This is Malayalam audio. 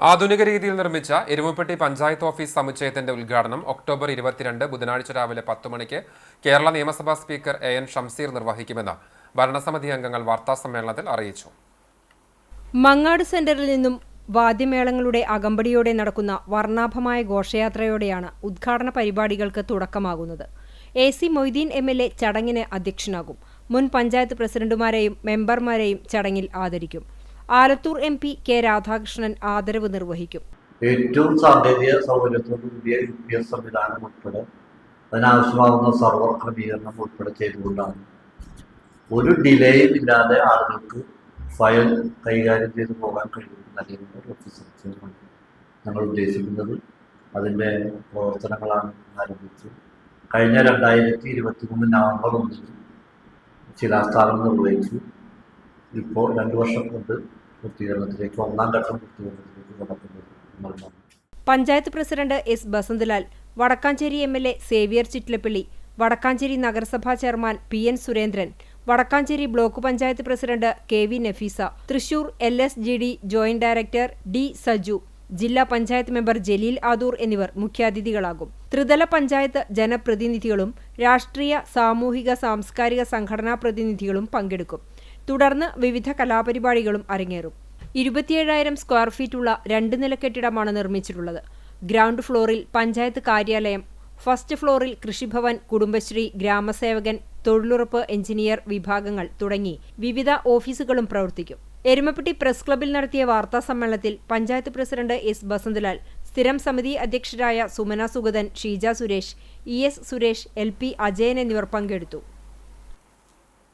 ആധുനിക രീതിയിൽ നിർമ്മിച്ച എരുമപ്പെട്ടി പഞ്ചായത്ത് ഓഫീസ് സമുച്ചയത്തിന്റെ ഉദ്ഘാടനം ഒക്ടോബർ ഇരുപത്തിരണ്ട് ബുധനാഴ്ച രാവിലെ പത്ത് മണിക്ക് കേരള നിയമസഭാ സ്പീക്കർ എ എൻ ഷംസീർ നിർവഹിക്കുമെന്ന് ഭരണസമിതി അംഗങ്ങൾ വാർത്താസമ്മേളനത്തിൽ അറിയിച്ചു. മങ്ങാട് സെന്ററിൽ നിന്നും വാദ്യമേളങ്ങളുടെ അകമ്പടിയോടെ നടക്കുന്ന വർണാഭമായ ഘോഷയാത്രയോടെയാണ് ഉദ്ഘാടന പരിപാടികൾക്ക് തുടക്കമാകുന്നത്. A C Moideen M L A ചടങ്ങിന് അധ്യക്ഷനാകും. മുൻ പഞ്ചായത്ത് പ്രസിഡന്റുമാരെയും മെമ്പർമാരെയും ചടങ്ങിൽ ആദരിക്കും. Alathur M P K Radhakrishnan ആദരവ് നിർവഹിക്കും. ഏറ്റവും സാങ്കേതിക സൗകര്യത്തോടു കൂടിയ യു പി എസ് സംവിധാനം ഉൾപ്പെടെ അതിനാവശ്യമാകുന്ന സർവർ ക്രമീകരണം ഉൾപ്പെടെ ചെയ്തുകൊണ്ടാണ്. ഒരു ഡിലേയും ഇല്ലാതെ ആളുകൾക്ക് ഫയൽ കൈകാര്യം ചെയ്തു പോകാൻ കഴിയുന്ന നിലയിലുള്ള ഒരു ഞങ്ങൾ ഉദ്ദേശിക്കുന്നത്. അതിന്റെ പ്രവർത്തനങ്ങളാണ് ആരംഭിച്ചു കഴിഞ്ഞ രണ്ടായിരത്തി ഇരുപത്തി മൂന്ന് നവംബർ ഒന്നിന് ശിലാസ്ഥാപനം നിർവഹിച്ചു. ഇപ്പോൾ രണ്ട് വർഷം കൊണ്ട് പൂർത്തീകരണത്തിലേക്ക് ഒന്നാം ഘട്ടം പൂർത്തീകരണത്തിലേക്ക് കടക്കുന്നത് എന്നാണ് panchayat president S Basanthlal Vadakkanchery M L A Xavier Chittilappilly Vadakkanchery നഗരസഭാ chairman P N Surendran Vadakkanchery block panchayat president K V Nafeesa Thrissur L S G D joint director D Saju ജില്ലാ പഞ്ചായത്ത് മെമ്പർ ജലീൽ ആദൂർ എന്നിവർ മുഖ്യാതിഥികളാകും. ത്രിതല പഞ്ചായത്ത് ജനപ്രതിനിധികളും രാഷ്ട്രീയ സാമൂഹിക സാംസ്കാരിക സംഘടനാ പ്രതിനിധികളും പങ്കെടുക്കും. തുടർന്ന് വിവിധ കലാപരിപാടികളും അരങ്ങേറും. ഇരുപത്തിയേഴായിരം സ്ക്വയർ ഫീറ്റുള്ള രണ്ട് നില കെട്ടിടമാണ് നിർമ്മിച്ചിട്ടുള്ളത്. ഗ്രൗണ്ട് ഫ്ലോറിൽ പഞ്ചായത്ത് കാര്യാലയം ഫസ്റ്റ് ഫ്ലോറിൽ കൃഷിഭവൻ കുടുംബശ്രീ ഗ്രാമസേവകൻ തൊഴിലുറപ്പ് എഞ്ചിനീയർ വിഭാഗങ്ങൾ തുടങ്ങി വിവിധ ഓഫീസുകളും പ്രവർത്തിക്കും. എരുമപ്പെട്ടി പ്രസ് ക്ലബിൽ നടത്തിയ വാർത്താ സമ്മേളനത്തിൽ പഞ്ചായത്ത് പ്രസിഡന്റ് എസ് ബസന്തലാൽ സ്ഥിരം സമിതി അധ്യക്ഷരായ Sumana Sugathan Sheeja Suresh E S Suresh L P Ajayan എന്നിവർ പങ്കെടുത്തു.